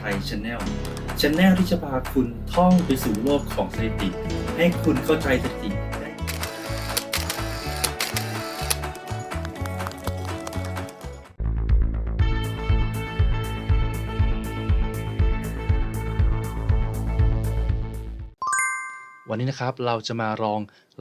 ไทยช n แนลช n แนลที่จะพาคุณท่องไปสู่โลกของสถิติ ให้คุณเข้าใจสถิติ วันนี้นะครับเราจะมาลอง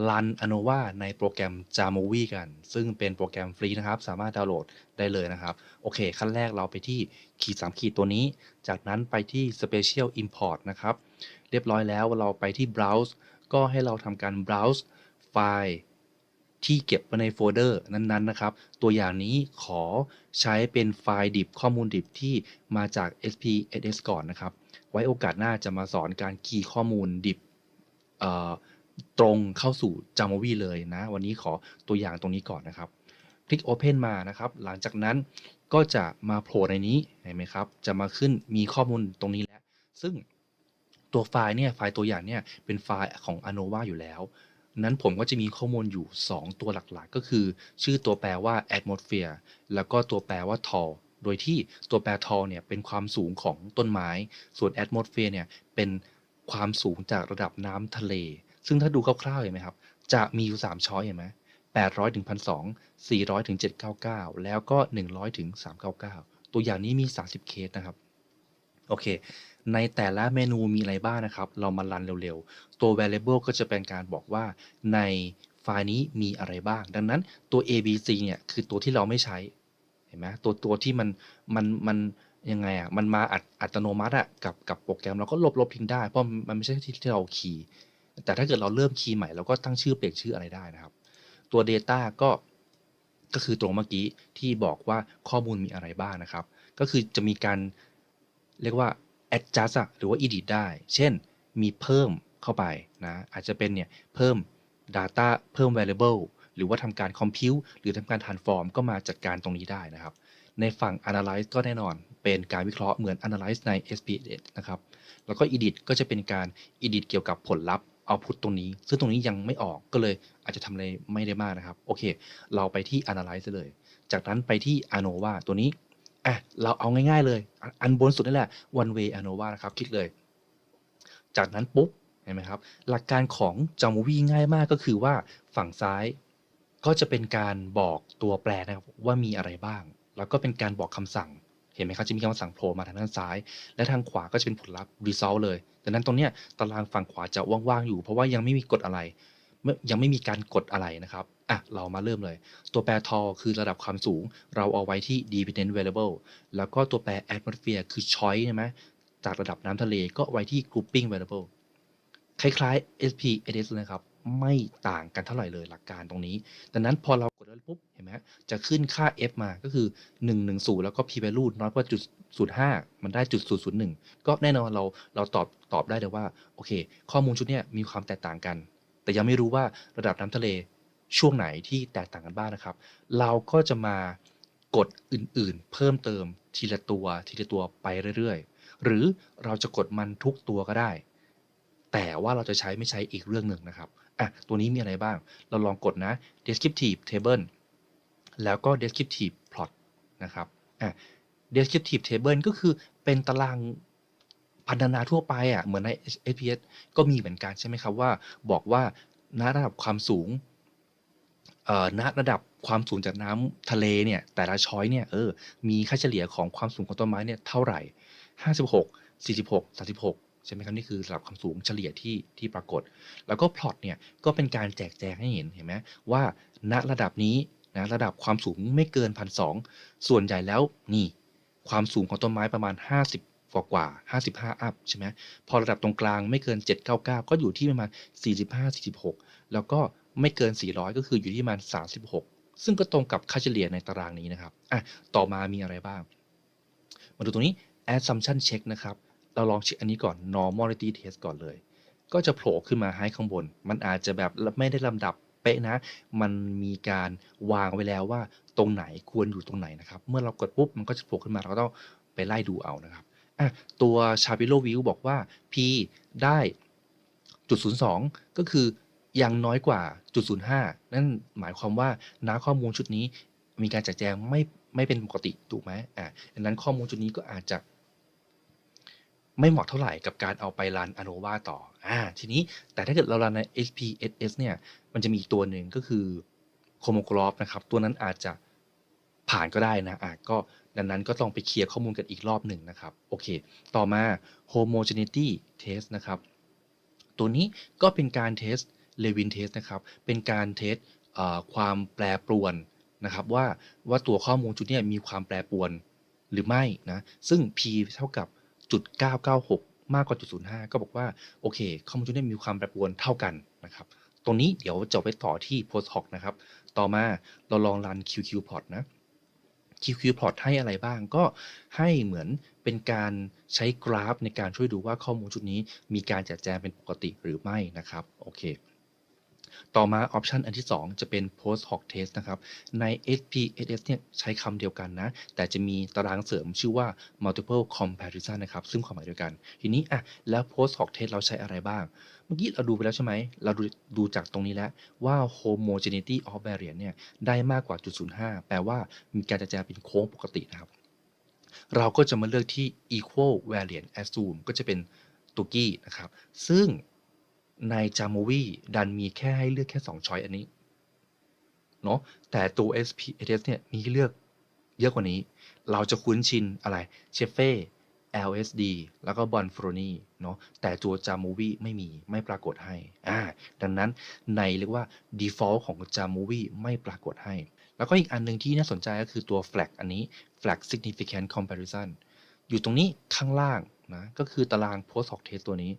รัน ANOVA ในโปรแกรม Jamovi กัน ซึ่งเป็นโปรแกรมฟรีนะครับ สามารถดาวน์โหลดได้เลยนะครับ โอเค ขั้นแรกเราไปที่ขีด3ขีดตัวนี้ จากนั้นไปที่ Special Import นะครับ เรียบร้อยแล้วเราไปที่ Browse ก็ให้เราทำการ Browse ไฟล์ที่เก็บไว้ในโฟลเดอร์นั้นๆนะครับ ตัวอย่างนี้ขอใช้เป็นไฟล์ดิบข้อมูลดิบที่มาจาก SPSS ก่อนนะครับ ไว้โอกาสหน้าจะมาสอนการคีย์ข้อมูลดิบ ตรงเข้าสู่ Jamovi เลยนะ วันนี้ขอตัวอย่างตรงนี้ก่อนนะครับ คลิก Open มานะครับ หลังจากนั้นก็จะมาโผล่ในนี้เห็นไหมครับ จะมาขึ้นมีข้อมูลตรงนี้แล้ว ซึ่งตัวไฟล์เนี่ยไฟล์ตัวอย่างเนี่ยเป็นไฟล์ของ ANOVA อยู่แล้ว นั้นผมก็จะมีข้อมูลอยู่ 2 ตัวหลักๆ ก็คือ ชื่อตัวแปรว่า atmosphere แล้วก็ตัวแปรว่า tall โดยที่ตัวแปร tall เนี่ยเป็นความสูงของต้นไม้ ส่วน atmosphere เนี่ยเป็น ความสูงจากระดับน้ำทะเล ซึ่งถ้าดูคร่าวๆเห็นไหมครับ จะมีอยู่ 3 ช้อยเห็นไหม800ถึง1,200 400ถึง799แล้วก็100ถึง399ตัวอย่างนี้มี30เคสนะครับ โอเค ในแต่ละเมนูมีอะไรบ้างนะครับ เรามารันเร็วๆ ตัว variable ก็จะเป็นการบอกว่าในไฟล์นี้มีอะไรบ้าง ดังนั้นตัว abc เนี่ย คือตัวที่เราไม่ใช้ เห็นไหมตัวตัวที่มันมันมัน ยังไงอะมันมาอัตอัตโนมัติอะกับกับโปรแกรมเราก็ลบลบทิ้งได้เพราะมันไม่ใช่ที่ที่เราคีย์แต่ถ้าเกิดเราเริ่มคีย์ใหม่เราก็ตั้งชื่อเปลี่ยนชื่ออะไรได้นะครับ ตัว Data ก็ก็คือตรงเมื่อกี้ที่บอกว่าข้อมูลมีอะไรบ้างนะครับ ก็คือจะมีการเรียกว่า adjust หรือว่า edit ได้ เช่นมีเพิ่มเข้าไปนะอาจจะเป็นเนี่ยเพิ่ม data เพิ่ม variable หรือว่าทำการ compute หรือทำการ transform ก็มาจัดการตรงนี้ได้นะครับ ในฝั่ง analyze ก็แน่นอน เป็นการวิเคราะห์เหมือน analyze ใน SPSS นะครับ แล้วก็ edit ก็จะเป็นการ edit เกี่ยวกับผลลัพธ์ output ตรงนี้ ซึ่งตรงนี้ยังไม่ออกก็เลยอาจจะทำอะไรไม่ได้มากนะครับ โอเค เราไปที่ analyze เลย จากนั้นไปที่ ANOVA ตัวนี้อะเราเอาง่ายๆเลย อันบนสุดนี่แหละ one way ANOVA นะครับ คลิกเลย จากนั้นปุ๊บเห็นไหมครับ หลักการของ Jamovi ง่ายมากก็คือว่าฝั่งซ้ายก็จะเป็นการบอกตัวแปรนะครับว่ามีอะไรบ้าง แล้วก็เป็นการบอกคำสั่ง เห็นไหมครับจะมีคำสั่งโผล่มาทางด้านซ้าย และทางขวาก็จะเป็นผลลัพธ์ result เลยดังนั้นตรงเนี้ยตารางฝั่งขวาจะว่างๆอยู่ เพราะว่ายังไม่มีกฎอะไรยังไม่มีการกดอะไรนะครับอะเรามาเริ่มเลย ตัวแปร tall คือระดับความสูง เราเอาไว้ที่ dependent variable แล้วก็ตัวแปร atmosphere คือ choice ใช่ไหมจากระดับน้ำทะเลก็ไว้ที่ grouping variable คล้ายๆ SPSS เลยครับ ไม่ต่างกันเท่าไหร่เลยหลักการตรงนี้ ดังนั้นพอเรากดแล้วปุ๊บเห็นไหมจะขึ้นค่า f มาก็คือ 110 แล้วก็ p value น้อยกว่าจุด05มันได้จุด001ก็แน่นอนเราเราตอบตอบได้เลยว่าโอเค ข้อมูลชุดนี้มีความแตกต่างกัน แต่ยังไม่รู้ว่าระดับน้ำทะเลช่วงไหนที่แตกต่างกันบ้างนะครับ เราก็จะมากดอื่นๆ เพิ่มเติมทีละตัวทีละตัวไปเรื่อยๆ หรือเราจะกดมันทุกตัวก็ได้ แต่ว่าเราจะใช้ไม่ใช้อีกเรื่องหนึ่งนะครับ อะตัวนี้มีอะไรบ้าง เราลองกดนะ descriptive table แล้วก็ descriptive plot นะครับอะ descriptive table ก็คือเป็นตารางพันธนาทั่วไปอะเหมือนใน SPS ก็มีเหมือนกันใช่ไหมครับว่าบอกว่าณระดับความสูงเอ่อณระดับความสูงจากน้ำทะเลเนี่ยแต่ละช้อยเนี่ยเออมีค่าเฉลี่ยของความสูงของต้นไม้เนี่ยเท่าไหร่ 56 46 36ใช่ไหมครับนี่คือระดับความสูงเฉลี่ยที่ที่ปรากฏ แล้วก็พลอตเนี่ยก็เป็นการแจกแจงให้เห็นเห็นไหมว่า ณระดับนี้นะระดับความสูงไม่เกิน1,200ส่วนใหญ่แล้วนี่ ความสูงของต้นไม้ประมาณ 50 กว่ากว่า55 อัพใช่ไหมพอระดับตรงกลางไม่เกิน 799 ก็อยู่ที่ประมาณ 45 46 แล้วก็ไม่เกิน 400 ก็คืออยู่ที่ประมาณ 36 ซึ่งก็ตรงกับค่าเฉลี่ยในตารางนี้นะครับอะต่อมามีอะไรบ้าง มาดูตรงนี้ assumption check นะครับ เราลองเช็คอันนี้ก่อน normality test ก่อนเลย ก็จะโผล่ขึ้นมาให้ข้างบน มันอาจจะแบบไม่ได้ลำดับเป๊ะนะ มันมีการวางไว้แล้วว่าตรงไหนควรอยู่ตรงไหนนะครับ เมื่อเรากดปุ๊บมันก็จะโผล่ขึ้นมาเราก็ต้องไปไล่ดูเอานะครับอะตัว Shabilo View บอกว่า p ได้จุด02 ก็คือยังน้อยกว่าจุด05 นั่นหมายความว่าน้าข้อมูลชุดนี้มีการแจกแจงไม่ไม่เป็นปกติถูกไหมอะดังนั้นข้อมูลชุดนี้ก็อาจจะ ไม่เหมาะเท่าไหร่กับการเอาไปรัน ANOVA ต่ออ่าทีนี้แต่ถ้าเกิดเรารันใน SPSS เนี่ยมันจะมีอีกตัวหนึ่งก็คือ c o m o g r a p h นะครับ ตัวนั้นอาจจะผ่านก็ได้นะอะก็ดังนั้นก็ต้องไปเคลียร์ข้อมูลกันอีกรอบหนึ่งนะครับ โอเค ต่อมา homogeneity test นะครับ ตัวนี้ก็เป็นการเทส Levin test นะครับ เป็นการเทสความแปรปรวนนะครับ ว่าว่าตัวข้อมูลชุดนี้มีความแปรปรวนหรือไม่นะ ซึ่ง p เท่ากับ จุด996 มากกว่าจุด05 ก็บอกว่า โอเคข้อมูลชุดนี้มีความแปรปรวนเท่ากันนะครับตรงนี้เดี๋ยวจะไปต่อที่ post hoc นะครับ ต่อมาเราลองรัน QQ plot นะ QQ plot ให้อะไรบ้างก็ให้เหมือนเป็นการใช้กราฟในการช่วยดูว่าข้อมูลชุดนี้มีการจัดแจงเป็นปกติหรือไม่นะครับ โอเค ต่อมาออปชันอันที่ 2 จะเป็น post hoc test นะครับ ใน SPSS เนี่ยใช้คำเดียวกันนะ แต่จะมีตารางเสริมชื่อว่า multiple comparison นะครับ ซึ่งความหมายเดียวกัน ทีนี้อะแล้ว post hoc test เราใช้อะไรบ้าง เมื่อกี้เราดูไปแล้วใช่ไหม เราดูดูจากตรงนี้แล้วว่า homogeneity of variance เนี่ยได้มากกว่าจุด05 แปลว่ามีการจัดแจเป็นโค้งปกตินะครับ เราก็จะมาเลือกที่ equal variance assume ก็จะเป็นตุกี้นะครับ ซึ่ง ใน Jamovi ดันมีแค่ให้เลือกแค่ 2 ช้อยอันนี้เนาะแต่ตัว SPSS เนี่ยมีให้เลือกเยอะกว่านี้ เราจะคุ้นชินอะไรเชฟเฟ่ LSD แล้วก็บอนฟรนีเนาะแต่ตัว Jamovi ไม่มีไม่ปรากฏให้อ่าดังนั้นในเรียกว่า default ของ Jamovi ไม่ปรากฏให้ แล้วก็อีกอันหนึ่งที่น่าสนใจก็คือตัว flag อันนี้ flag significant comparison อยู่ตรงนี้ข้างล่างนะก็คือตาราง post hoc test ตัวนี้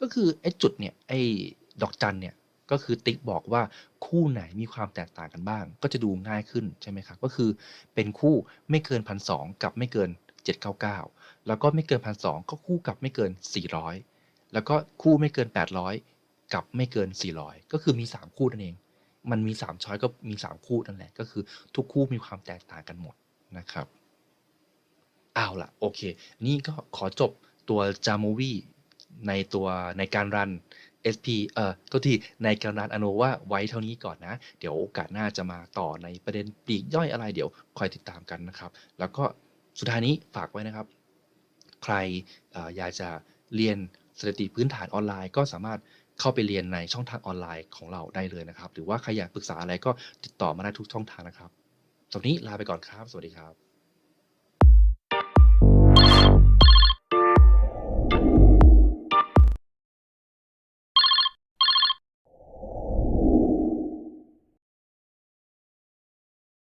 ก็คือไอ้จุดเนี่ยไอ้ดอกจันเนี่ยก็คือติ๊กบอกว่าคู่ไหนมีความแตกต่างกันบ้าง ก็จะดูง่ายขึ้นใช่ไหมครับก็คือเป็นคู่ไม่เกินพันสกับไม่เกิน 799 แล้วก็ไม่เกินพันสก็คู่กับไม่เกิน 400 แล้วก็คู่ไม่เกิน 800 กับไม่เกิน 400 ก็คือมี 3 คู่นั่นเอง มันมี 3 ช้อยก็มี 3 คู่นั่นแหละก็คือทุกคู่มีความแตกต่างกันหมดนะครับเอาล่ะโอเค นี่ก็ขอจบตัว Jamovi ในตัวในการรัน SP เอ่อตัวที่ในการรันอโนว่าไว้เท่านี้ก่อนนะ เดี๋ยวโอกาสหน้าจะมาต่อในประเด็นปลีกย่อยอะไรเดี๋ยวคอยติดตามกันนะครับ แล้วก็สุดท้ายนี้ฝากไว้นะครับ ใครอออยากจะเรียนสถิติพื้นฐานออนไลน์ก็สามารถเข้าไปเรียนในช่องทางออนไลน์ของเราได้เลยนะครับ หรือว่าใครอยากปรึกษาอะไรก็ติดต่อมาได้ทุกช่องทางนะครับสำหรับวันนี้ลาไปก่อนครับ สวัสดีครับ